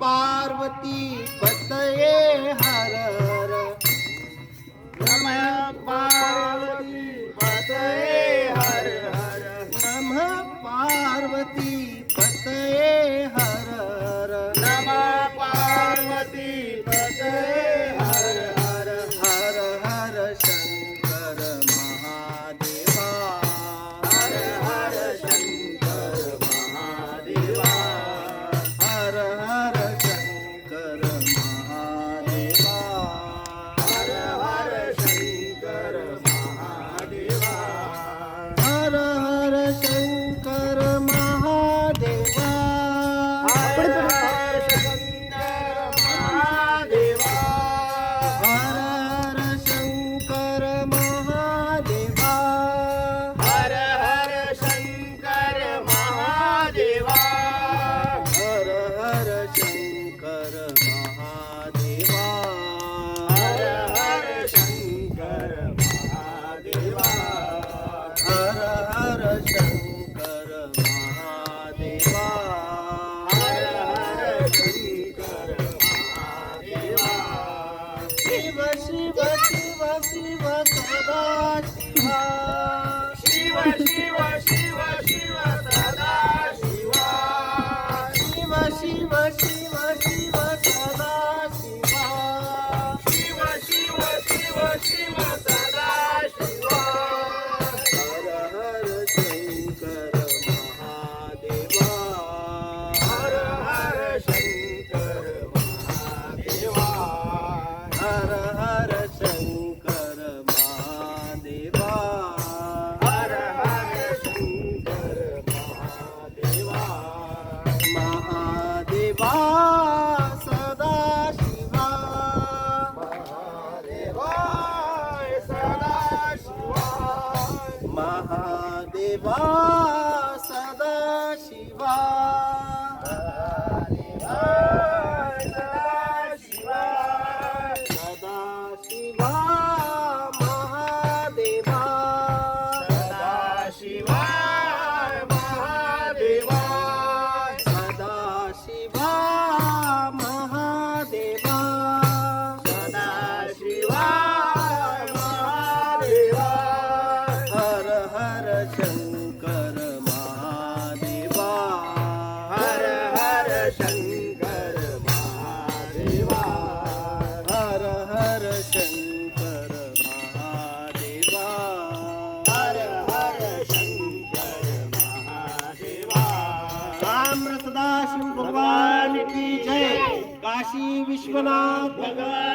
पार्वती पतये हर हर. नम पार्वती पतये हर हर. नम पार्वती पतये हर हर. नम पार्वती पतये हर हर. हर हर शंकर महादेवा. हर हर शंकर महादेवा. हर हर सदा Shiv Shiv Mahadeva Sada Shiva. Mahadeva Sada Shiva. Vishwanath भगवान